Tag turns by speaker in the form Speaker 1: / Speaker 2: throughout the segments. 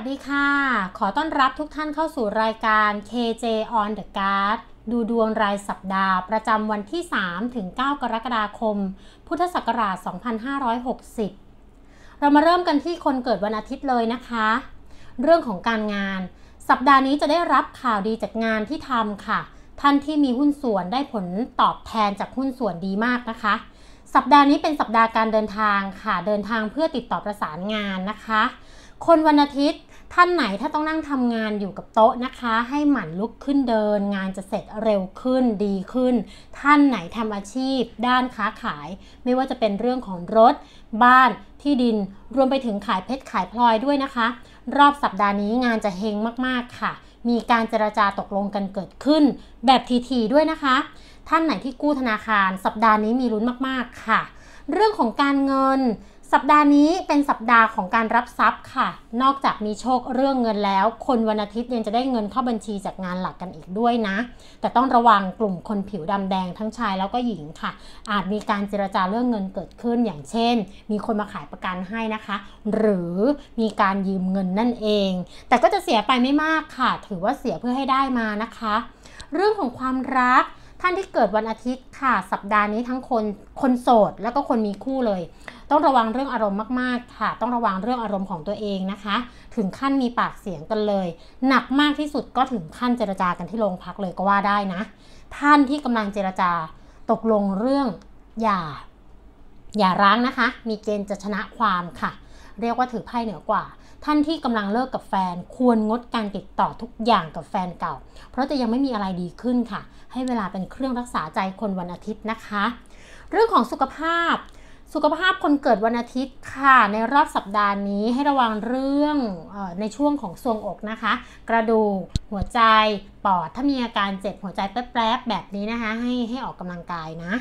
Speaker 1: วัสดีค่ะ ขอต้อนรับทุกท่านเข้าสู่รายการ KJ on the Guard ดูดวงรายสัปดาห์ ประจำวันที่ 3 ถึง 9 กรกฎาคม พุทธศักราช 2560 เรามาเริ่มกันที่คนเกิดวันอาทิตย์เลยนะคะ เรื่องของการงาน สัปดาห์นี้จะได้รับข่าวดีจากงานที่ทำค่ะ ท่านที่มีหุ้นส่วนได้ผลตอบแทนจากหุ้นส่วนดีมากนะคะ สัปดาห์นี้เป็นสัปดาห์การเดินทางค่ะ เดินทางเพื่อติดต่อประสานงานนะคะคนวันอาทิตย์ ท่านไหนถ้าต้องนั่งทำงานอยู่กับโต๊ะนะคะ ให้หมั่นลุกขึ้นเดิน งานจะเสร็จเร็วขึ้นดีขึ้น ท่านไหนทำอาชีพ ด้านค้าขาย ไม่ว่าจะเป็นเรื่องของรถ บ้านที่ดินรวมไปถึงขายเพชรขายพลอยด้วยนะคะ รอบสัปดาห์นี้งานจะเฮงมากๆค่ะ มีการเจราจาตกลงกันเกิดขึ้น แบบทีๆด้วยนะคะ ท่านไหนที่กู้ธนาคาร สัปดาห์นี้มีลุ้นมากๆค่ะ เรื่องของการเงิน สัปดาห์นี้เป็นสัปดาห์ของการรับทรัพย์ค่ะ นอกจากมีโชคเรื่องเงินแล้ว คนวันอาทิตย์ยังจะได้เงินเข้าบัญชีจากงานหลักกันอีกด้วยนะ แต่ต้องระวังกลุ่มคนผิวดำแดงทั้งชายแล้วก็หญิงค่ะ อาจมีการเจรจาเรื่องเงินเกิดขึ้นอย่างเช่น มีคนมาขายประกันให้นะคะ หรือมีการยืมเงินนั่นเอง แต่ก็จะเสียไปไม่มากค่ะ ถือว่าเสียเพื่อให้ได้มานะคะ เรื่องของความรัก ท่านที่เกิดวันอาทิตย์ค่ะ สัปดาห์นี้ทั้งคนคนโสดแล้วก็คนมีคู่เลย ต้องระวังเรื่องอารมณ์มากๆ ค่ะ ต้องระวังเรื่องอารมณ์ของตัวเองนะคะ ถึงขั้นมีปากเสียงกันเลย หนักมากที่สุดก็ถึงขั้นเจรจากันที่โรงพักเลยก็ว่าได้นะ ท่านที่กำลังเจรจาตกลงเรื่องอย่า อย่าร้างนะคะ มีเกณฑ์จะชนะความค่ะ เรียกว่าถือไพ่เหนือกว่า ท่านที่กำลังเลิกกับแฟน ควรงดการติดต่อทุกอย่างกับแฟนเก่า เพราะจะยังไม่มีอะไรดีขึ้นค่ะ ให้เวลาเป็นเครื่องรักษาใจคนวันอาทิตย์นะคะ เรื่องของสุขภาพ สุขภาพคนเกิดวันอาทิตย์ค่ะ ในรอบสัปดาห์นี้ให้ระวังเรื่องอในช่วงของทรวงอกนะคะ กระดูกหัวใจปอดถ้ามีอาการเจ็บหัวใจแป๊บๆแบบนี้นะคะ ให้ให้ออกกำลังกายนะ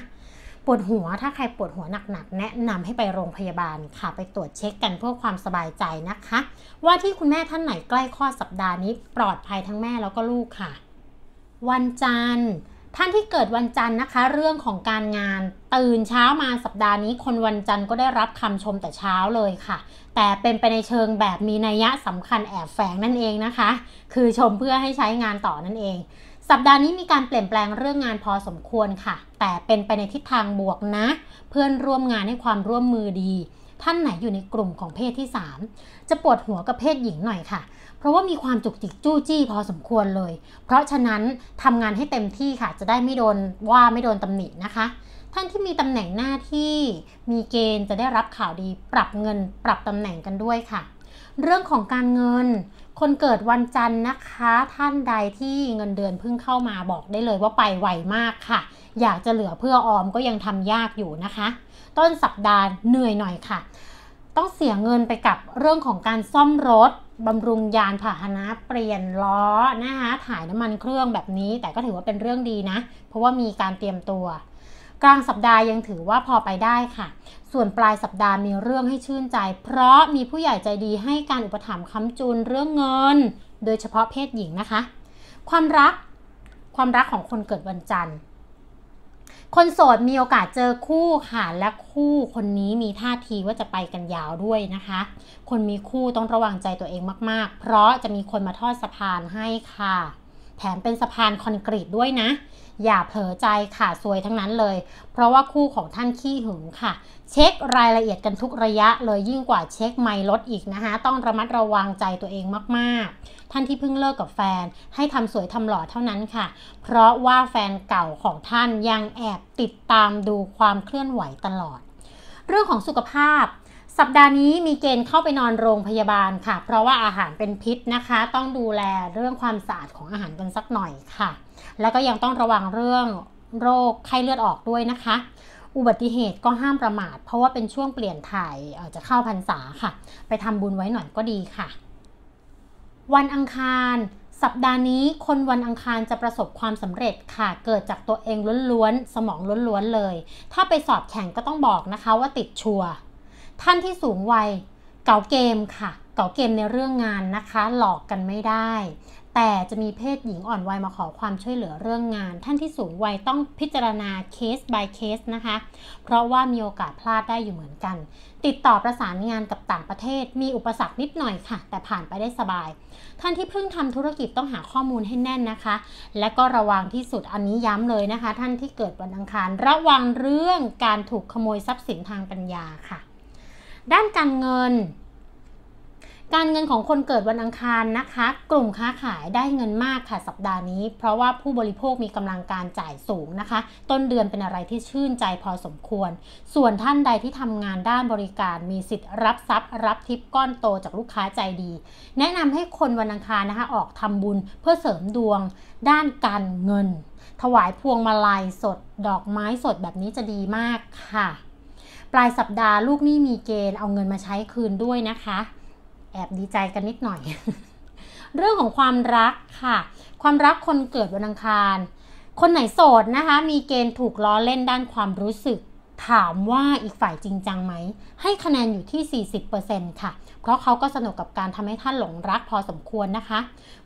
Speaker 1: ปวดหัวถ้าใครปวดหัวหนักๆ แนะนำให้ไปโรงพยาบาลค่ะ ไปตรวจเช็คกันเพื่อความสบายใจนะคะ ว่าที่คุณแม่ท่านไหนใกล้คลอดสัปดาห์นี้ ปลอดภัยทั้งแม่แล้วก็ลูกค่ะ วันจันทร์ท่านที่เกิดวันจันทร์นะคะ เรื่องของการงานตื่นเช้ามาสัปดาห์นี้ คนวันจันทร์ก็ได้รับคำชมแต่เช้าเลยค่ะ แต่เป็นไปในเชิงแบบมีนัยยะสำคัญแอบแฝงนั่นเองนะคะ คือชมเพื่อให้ใช้งานต่อนั่นเอง สัปดาห์นี้มีการเปลี่ยนแปลงเรื่องงานพอสมควรค่ะ แต่เป็นไปในทิศทางบวกนะ เพื่อนร่วมงานให้ความร่วมมือดี ท่านไหนอยู่ในกลุ่มของเพศที่ 3 จะปวดหัวกับเพศหญิงหน่อยค่ะ เพราะว่ามีความจุกจิกจู้จี้พอสมควรเลย เพราะฉะนั้นทำงานให้เต็มที่ค่ะ จะได้ไม่โดนว่าไม่โดนตำหนินะคะ ท่านที่มีตำแหน่งหน้าที่มีเกณฑ์จะได้รับข่าวดี ปรับเงิน ปรับตำแหน่งกันด้วยค่ะ เรื่องของการเงิน คนเกิดวันจันทร์นะคะ ท่านใดที่เงินเดือนเพิ่งเข้ามาบอกได้เลยว่าไปไวมากค่ะ อยากจะเหลือเพื่อออมก็ยังทำยากอยู่นะคะ ต้นสัปดาห์เหนื่อยหน่อยค่ะ ต้องเสียเงินไปกับเรื่องของการซ่อมรถบำรุงยานพาหนะเปลี่ยนล้อนะคะถ่ายน้ำมันเครื่องแบบนี้ แต่ก็ถือว่าเป็นเรื่องดีนะ เพราะว่ามีการเตรียมตัว กลางสัปดาห์ยังถือว่าพอไปได้ค่ะ ส่วนปลายสัปดาห์มีเรื่องให้ชื่นใจ เพราะมีผู้ใหญ่ใจดีให้การอุปถัมภ์ค้ำจุนเรื่องเงิน โดยเฉพาะเพศหญิงนะคะ ความรัก ความรักของคนเกิดวันจันทร์ คนโสดมีโอกาสเจอคู่ค่ะ และคู่คนนี้มีท่าทีว่าจะไปกันยาวด้วยนะคะ คนมีคู่ต้องระวังใจตัวเองมากๆ เพราะจะมีคนมาทอดสะพานให้ค่ะ แถมเป็นสะพานคอนกรีตด้วยนะ อย่าเผลอใจค่ะซวยทั้งนั้นเลย เพราะว่าคู่ของท่านขี้หึงค่ะ เช็ครายละเอียดกันทุกระยะเลยยิ่งกว่าเช็คไมล์รถอีกนะคะ ต้องระมัดระวังใจตัวเองมากๆ ท่านที่เพิ่งเลิกกับแฟน ให้ทำสวยทำหล่อเท่านั้นค่ะ เพราะว่าแฟนเก่าของท่านยังแอบติดตามดูความเคลื่อนไหวตลอด เรื่องของสุขภาพสัปดาห์นี้มีเกณฑ์เข้าไปนอนโรงพยาบาลค่ะ เพราะว่าอาหารเป็นพิษนะคะ ต้องดูแลเรื่องความสะอาดของอาหารกันสักหน่อยค่ะ แล้วก็ยังต้องระวังเรื่องโรคไข้เลือดออกด้วยนะคะ อุบัติเหตุก็ห้ามประมาท เพราะว่าเป็นช่วงเปลี่ยนถ่ายจะเข้าพรรษาค่ะ ไปทำบุญไว้หน่อยก็ดีค่ะ วันอังคารสัปดาห์นี้คนวันอังคารจะประสบความสำเร็จค่ะ เกิดจากตัวเองล้วนๆ สมองล้วนๆเลย ถ้าไปสอบแข่งก็ต้องบอกนะคะว่าติดชัว ท่านที่สูงวัย เก่าเกมค่ะ เก่าเกมในเรื่องงานนะคะ หลอกกันไม่ได้ แต่จะมีเพศหญิงอ่อนวัยมาขอความช่วยเหลือเรื่องงาน ท่านที่สูงวัยต้องพิจารณาเคส by เคสนะคะ เพราะว่ามีโอกาสพลาดได้อยู่เหมือนกัน ติดต่อประสานงานกับต่างประเทศ มีอุปสรรคนิดหน่อยค่ะ แต่ผ่านไปได้สบาย ท่านที่เพิ่งทำธุรกิจต้องหาข้อมูลให้แน่นนะคะ และก็ระวังที่สุดอันนี้ย้ำเลยนะคะ ท่านที่เกิดวันอังคาร ระวังเรื่องการถูกขโมยทรัพย์สินทางปัญญาค่ะ ด้านการเงิน การเงินของคนเกิดวันอังคารนะคะ กลุ่มค้าขายได้เงินมากค่ะสัปดาห์นี้ เพราะว่าผู้บริโภคมีกำลังการจ่ายสูงนะคะ ต้นเดือนเป็นอะไรที่ชื่นใจพอสมควร ส่วนท่านใดที่ทำงานด้านบริการมีสิทธิ์รับทรัพย์ รับทิปก้อนโตจากลูกค้าใจดี แนะนำให้คนวันอังคารนะคะ ออกทำบุญเพื่อเสริมดวง ด้านการเงิน ถวายพวงมาลัยสด ดอกไม้สดแบบนี้จะดีมากค่ะ ปลายสัปดาห์ลูกหนี้มีเกณฑ์เอาเงินมาใช้คืนด้วยนะคะ แอบดีใจกันนิดหน่อย เรื่องของความรักค่ะ ความรักคนเกิดวันอังคาร คนไหนโสดนะคะ มีเกณฑ์ถูกล้อเล่นด้านความรู้สึก ถามว่าอีกฝ่ายจริงจังไหม ให้คะแนนอยู่ที่ 40%ค่ะ เพราะเขาก็สนุกกับการทำให้ท่านหลงรักพอสมควรนะคะ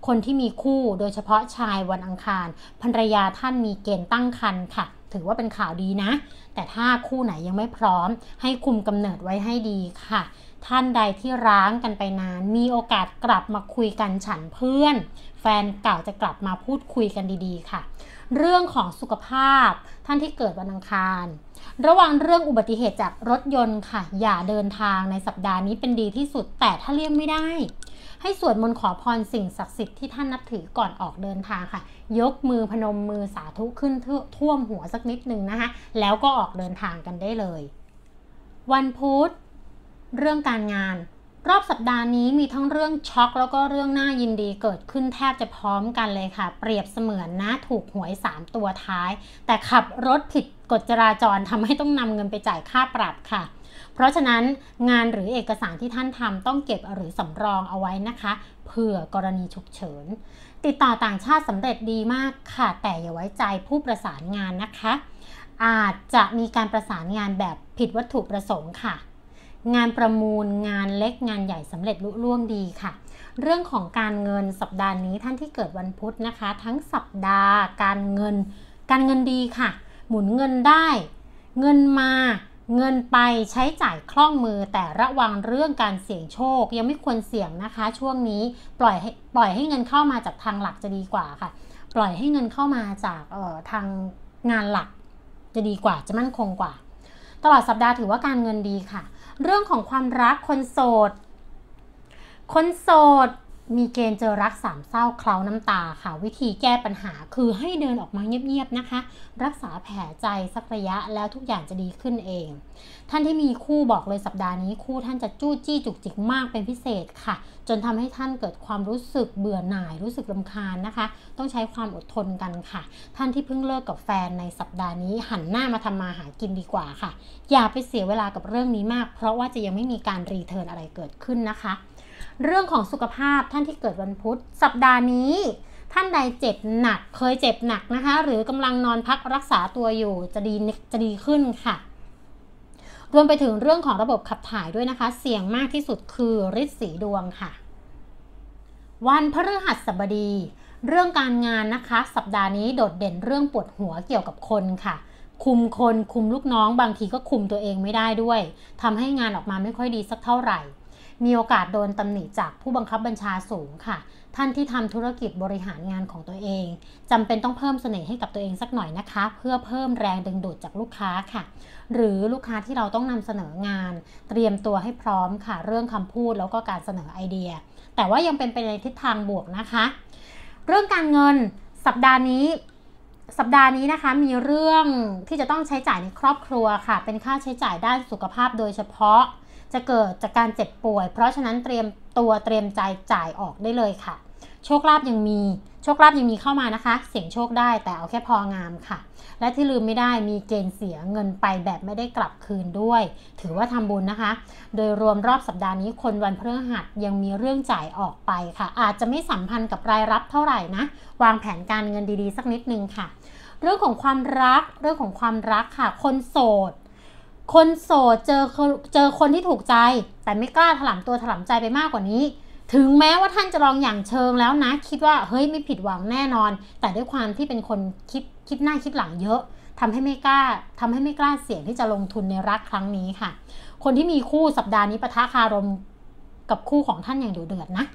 Speaker 1: คนที่มีคู่โดยเฉพาะชายวันอังคารภรรยาท่านมีเกณฑ์ตั้งครรภ์ค่ะถือว่าเป็นข่าวดีนะ แต่ถ้าคู่ไหนยังไม่พร้อม ให้คุมกำเนิดไว้ให้ดีค่ะ ท่านใดที่ร้างกันไปนาน มีโอกาสกลับมาคุยกันฉันเพื่อน แฟนเก่าจะกลับมาพูดคุยกันดีๆ ค่ะ เรื่องของสุขภาพท่านที่เกิดวันอังคาร ระวังเรื่องอุบัติเหตุจากรถยนต์ค่ะ อย่าเดินทางในสัปดาห์นี้เป็นดีที่สุด แต่ถ้าเลี่ยงไม่ได้ ให้สวดมนต์ขอพรสิ่งศักดิ์สิทธิ์ที่ท่านนับถือก่อนออกเดินทางค่ะ ยกมือพนมมือสาธุขึ้นท่วมหัวสักนิดหนึ่งนะคะแล้วก็ออกเดินทางกันได้เลย วันพุธ เรื่องการงาน รอบสัปดาห์นี้มีทั้งเรื่องช็อกแล้วก็เรื่องน่ายินดีเกิดขึ้นแทบจะพร้อมกันเลยค่ะ เปรียบเสมือนนะถูกหวย 3 ตัวท้าย แต่ขับรถผิดกฎจราจรทำให้ต้องนำเงินไปจ่ายค่าปรับค่ะ เพราะฉะนั้นงานหรือเอกสารที่ท่านทำต้องเก็บหรือสำรองเอาไว้นะคะ เผื่อกรณีฉุกเฉิน ติดต่อต่างชาติสำเร็จดีมากค่ะ แต่อย่าไว้ใจผู้ประสานงานนะคะ อาจจะมีการประสานงานแบบผิดวัตถุประสงค์ค่ะ งานประมูลงานเล็กงานใหญ่สำเร็จลุล่วงดีค่ะ เรื่องของการเงินสัปดาห์นี้ท่านที่เกิดวันพุธนะคะ ทั้งสัปดาห์การเงิน การเงินดีค่ะ หมุนเงินได้ เงินมาเงินไปใช้จ่ายคล่องมือแต่ระวังเรื่องการเสี่ยงโชค ยังไม่ควรเสี่ยงนะคะ ช่วงนี้ปล่อยให้ปล่อยให้เงินเข้ามาจากทางหลักจะดีกว่าค่ะ ปล่อยให้เงินเข้ามาจากเอ่อทางงานหลักจะดีกว่าจะมั่นคงกว่า ตลอดสัปดาห์ถือว่าการเงินดีค่ะ เรื่องของความรักคนโสด คนโสด มีเกณฑ์เจอรักสามเศร้าเคล้าน้ำตาค่ะ วิธีแก้ปัญหาคือให้เดินออกมาเงียบๆนะคะ รักษาแผลใจสักระยะแล้วทุกอย่างจะดีขึ้นเอง ท่านที่มีคู่บอกเลยสัปดาห์นี้คู่ท่านจะจู้จี้จุกจิกมากเป็นพิเศษค่ะ จนทำให้ท่านเกิดความรู้สึกเบื่อหน่ายรู้สึกลำคาญนะคะ ต้องใช้ความอดทนกันค่ะ ท่านที่เพิ่งเลิกกับแฟนในสัปดาห์นี้หันหน้ามาทำมาหากินดีกว่าค่ะ อย่าไปเสียเวลากับเรื่องนี้มาก เพราะว่าจะยังไม่มีการรีเทิร์นอะไรเกิดขึ้นนะคะ เรื่องของสุขภาพท่านที่เกิดวันพุธ สัปดาห์นี้ ท่านใดเจ็บหนักเคยเจ็บหนักนะคะ หรือกำลังนอนพักรักษาตัวอยู่จะดีจะดีขึ้นค่ะ รวมไปถึงเรื่องของระบบขับถ่ายด้วยนะคะ เสี่ยงมากที่สุดคือฤทธิ์สีดวงค่ะ วันพฤหัสบดี เรื่องการงานนะคะ สัปดาห์นี้โดดเด่นเรื่องปวดหัวเกี่ยวกับคนค่ะคุมคนคุมลูกน้องบางทีก็คุมตัวเองไม่ได้ด้วยทำให้งานออกมาไม่ค่อยดีสักเท่าไหร่ มีโอกาสโดนตำหนิจากผู้บังคับบัญชาสูงค่ะ ท่านที่ทำธุรกิจบริหารงานของตัวเองจำเป็นต้องเพิ่มเสน่ห์ให้กับตัวเองสักหน่อยนะคะ เพื่อเพิ่มแรงดึงดูดจากลูกค้าค่ะ หรือลูกค้าที่เราต้องนำเสนองาน เตรียมตัวให้พร้อมค่ะ เรื่องคำพูดแล้วก็การเสนอไอเดีย แต่ว่ายังเป็นไปในทิศทางบวกนะคะ เรื่องการเงินสัปดาห์นี้สัปดาห์นี้นะคะมีเรื่องที่จะต้องใช้จ่ายในครอบครัวค่ะ เป็นค่าใช้จ่ายด้านสุขภาพโดยเฉพาะ จะเกิดจากการเจ็บป่วย เพราะฉะนั้นเตรียมตัวเตรียมใจจ่ายออกได้เลยค่ะ โชคลาภยังมีโชคลาภยังมีเข้ามานะคะ เสี่ยงโชคได้แต่เอาแค่พองามค่ะ และที่ลืมไม่ได้มีเกณฑ์เสียเงินไปแบบไม่ได้กลับคืนด้วย ถือว่าทำบุญนะคะ โดยรวมรอบสัปดาห์นี้คนวันพฤหัสยังมีเรื่องจ่ายออกไปค่ะ อาจจะไม่สัมพันธ์กับรายรับเท่าไหร่นะ วางแผนการเงินดีๆ สักนิดนึงค่ะ เรื่องของความรักเรื่องของความรักค่ะ คนโสด คนโสดเจอเจอคนที่ถูกใจ แต่ไม่กล้าถลำตัวถลำใจไปมากกว่านี้ ถึงแม้ว่าท่านจะลองอย่างเชิงแล้วนะ คิดว่าเฮ้ยไม่ผิดหวังแน่นอน แต่ด้วยความที่เป็นคนคิดคิดหน้าคิดหลังเยอะทำให้ไม่กล้าทำให้ไม่กล้าเสี่ยงที่จะลงทุนในรักครั้งนี้ค่ะ คนที่มีคู่สัปดาห์นี้ปะทะคารมกับคู่ของท่านอย่างดุเดือดนะ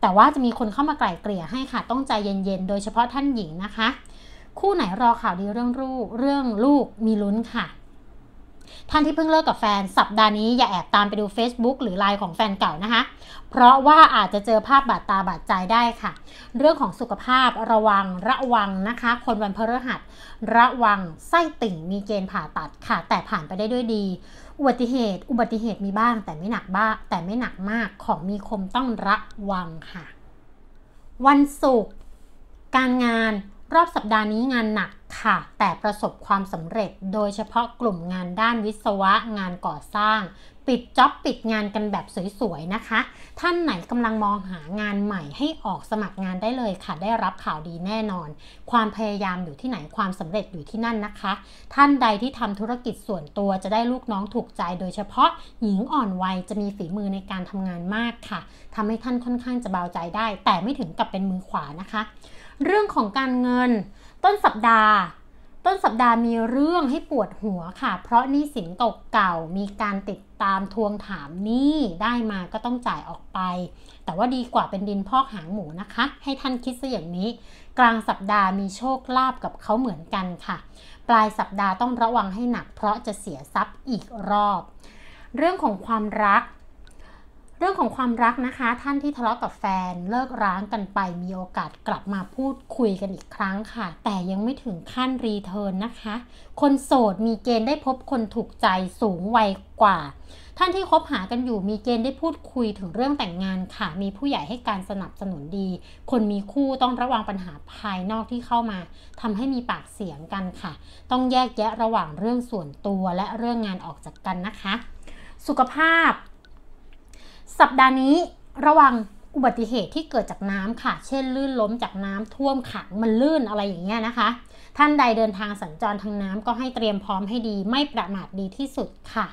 Speaker 1: แต่ว่าจะมีคนเข้ามาไกล่เกลี่ยให้ค่ะ ต้องใจเย็นๆ โดยเฉพาะท่านหญิงนะคะ คู่ไหนรอข่าวดีเรื่องลูกเรื่องลูกมีลุ้นค่ะ ท่านที่เพิ่งเลิกกับแฟนสัปดาห์นี้อย่าแอบตามไปดู Facebook หรือไลน์ของแฟนเก่านะคะ เพราะว่าอาจจะเจอภาพบาดตาบาดใจได้ค่ะ เรื่องของสุขภาพระวังระวังนะคะ คนวันพฤหัส ระวังไส้ติ่งมีเกณฑ์ผ่าตัดค่ะ แต่ผ่านไปได้ด้วยดีอุบัติเหตุ อุบัติเหตุมีบ้างแต่ไม่หนักบ้าแต่ไม่หนักมากของมีคมต้องระวังค่ะ วันศุกร์การงานรอบสัปดาห์นี้งานหนัก ค่ะ แต่ประสบความสำเร็จโดยเฉพาะกลุ่มงานด้านวิศวะงานก่อสร้าง ปิดจ็อบปิดงานกันแบบสวยๆนะคะ ท่านไหนกำลังมองหางานใหม่ให้ออกสมัครงานได้เลยค่ะ ได้รับข่าวดีแน่นอน ความพยายามอยู่ที่ไหนความสำเร็จอยู่ที่นั่นนะคะ ท่านใดที่ทำธุรกิจส่วนตัวจะได้ลูกน้องถูกใจ โดยเฉพาะหญิงอ่อนวัยจะมีฝีมือในการทำงานมากค่ะทำให้ท่านค่อนข้างจะเบาใจได้ แต่ไม่ถึงกับเป็นมือขวานะคะ เรื่องของการเงิน ต้นสัปดาห์ ต้นสัปดาห์มีเรื่องให้ปวดหัวค่ะ เพราะหนี้สินตกเก่ามีการติดตามทวงถามหนี้ได้มาก็ต้องจ่ายออกไป แต่ว่าดีกว่าเป็นดินพอกหางหมูนะคะ ให้ท่านคิดซะอย่างนี้ กลางสัปดาห์มีโชคลาภกับเขาเหมือนกันค่ะ ปลายสัปดาห์ต้องระวังให้หนัก เพราะจะเสียทรัพย์อีกรอบ เรื่องของความรัก เรื่องของความรักนะคะ ท่านที่ทะเลาะกับแฟนเลิกร้างกันไปมีโอกาสกลับมาพูดคุยกันอีกครั้งค่ะ แต่ยังไม่ถึงขั้นรีเทิร์นนะคะ คนโสดมีเกณฑ์ได้พบคนถูกใจสูงวัยกว่า ท่านที่คบหากันอยู่มีเกณฑ์ได้พูดคุยถึงเรื่องแต่งงานค่ะ มีผู้ใหญ่ให้การสนับสนุนดี คนมีคู่ต้องระวังปัญหาภายนอกที่เข้ามาทำให้มีปากเสียงกันค่ะ ต้องแยกแยะระหว่างเรื่องส่วนตัวและเรื่องงานออกจากกันนะคะ สุขภาพ สัปดาห์นี้ระวังอุบัติเหตุที่เกิดจากน้ำค่ะ เช่น ลื่นล้มจากน้ำท่วมขังมันลื่นอะไรอย่างเงี้ยนะคะ ท่านใดเดินทางสัญจรทางน้ำก็ให้เตรียมพร้อมให้ดี ไม่ประมาทดีที่สุดค่ะ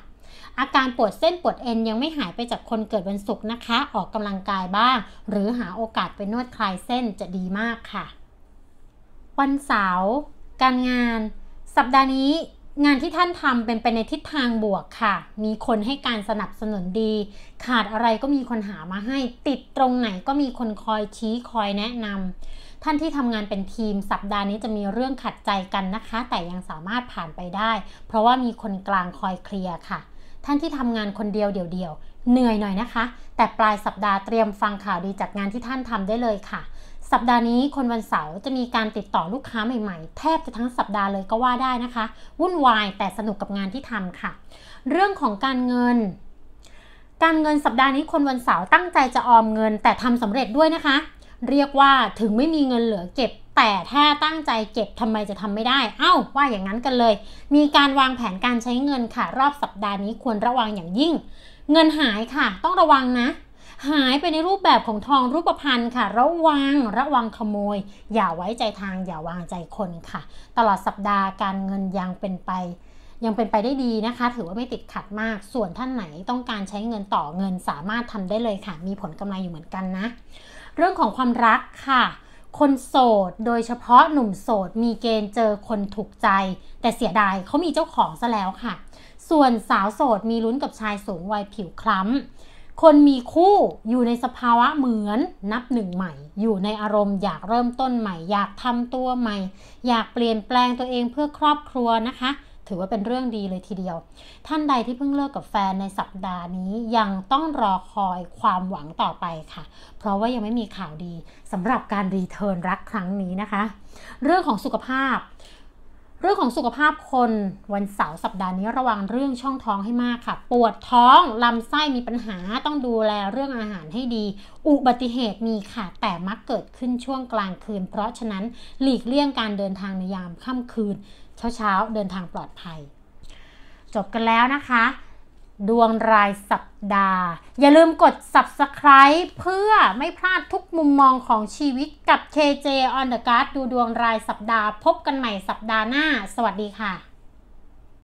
Speaker 1: อาการปวดเส้นปวดเอ็นยังไม่หายไปจากคนเกิดวันศุกร์นะคะ ออกกำลังกายบ้าง หรือหาโอกาสไปนวดคลายเส้นจะดีมากค่ะ วันเสาร์การงาน สัปดาห์นี้ งานที่ท่านทำเป็นไปในทิศทางบวกค่ะ มีคนให้การสนับสนุนดี ขาดอะไรก็มีคนหามาให้ ติดตรงไหนก็มีคนคอยชี้คอยแนะนำ ท่านที่ทำงานเป็นทีมสัปดาห์นี้จะมีเรื่องขัดใจกันนะคะ แต่ยังสามารถผ่านไปได้ เพราะว่ามีคนกลางคอยเคลียร์ค่ะ ท่านที่ทำงานคนเดียวเดี่ยวๆเหนื่อยหน่อยนะคะ แต่ปลายสัปดาห์เตรียมฟังข่าวดีจากงานที่ท่านทำได้เลยค่ะ สัปดาห์นี้คนวันเสาร์จะมีการติดต่อลูกค้าใหม่ๆ แทบจะทั้งสัปดาห์เลยก็ว่าได้นะคะ วุ่นวายแต่สนุกกับงานที่ทำค่ะ เรื่องของการเงิน การเงินสัปดาห์นี้คนวันเสาร์ตั้งใจจะออมเงิน แต่ทำสำเร็จด้วยนะคะ เรียกว่าถึงไม่มีเงินเหลือเก็บ แต่ถ้าตั้งใจเก็บทำไมจะทำไม่ได้ เอา้า ว่าอย่างนั้นกันเลย มีการวางแผนการใช้เงินค่ะ รอบสัปดาห์นี้ควรระวังอย่างยิ่ง เงินหายค่ะ ต้องระวังนะ หายไปในรูปแบบของทองรูปพรรณค่ะ ระวังระวังขโมย อย่าไว้ใจทางอย่าวางใจคนค่ะ ตลอดสัปดาห์การเงินยังเป็นไปยังเป็นไปได้ดีนะคะ ถือว่าไม่ติดขัดมาก ส่วนท่านไหนต้องการใช้เงินต่อเงินสามารถทำได้เลยค่ะ มีผลกำไรอยู่เหมือนกันนะ เรื่องของความรักค่ะ คนโสดโดยเฉพาะหนุ่มโสดมีเกณฑ์เจอคนถูกใจ แต่เสียดายเขามีเจ้าของซะแล้วค่ะ ส่วนสาวโสดมีลุ้นกับชายสูงวัยผิวคล้ำ คนมีคู่อยู่ในสภาวะเหมือนนับหนึ่งใหม่ อยู่ในอารมณ์อยากเริ่มต้นใหม่ อยากทำตัวใหม่ อยากเปลี่ยนแปลงตัวเองเพื่อครอบครัวนะคะ ถือว่าเป็นเรื่องดีเลยทีเดียว ท่านใดที่เพิ่งเลิกกับแฟนในสัปดาห์นี้ยังต้องรอคอยความหวังต่อไปค่ะ เพราะว่ายังไม่มีข่าวดีสำหรับการรีเทิร์นรักครั้งนี้นะคะ เรื่องของสุขภาพ เรื่องของสุขภาพคนวันเสาร์สัปดาห์นี้ระวังเรื่องช่องท้องให้มากค่ะ ปวดท้องลำไส้มีปัญหาต้องดูแลเรื่องอาหารให้ดี อุบัติเหตุมีค่ะ แต่มักเกิดขึ้นช่วงกลางคืน เพราะฉะนั้นหลีกเลี่ยงการเดินทางในยามค่ำคืน เช้าๆเดินทางปลอดภัย จบกันแล้วนะคะ ดวงรายสัปดาห์ อย่าลืมกด subscribe เพื่อไม่พลาดทุกมุมมองของชีวิตกับ KJ on the Guard ดูดวงรายสัปดาห์ พบกันใหม่สัปดาห์หน้า สวัสดีค่ะ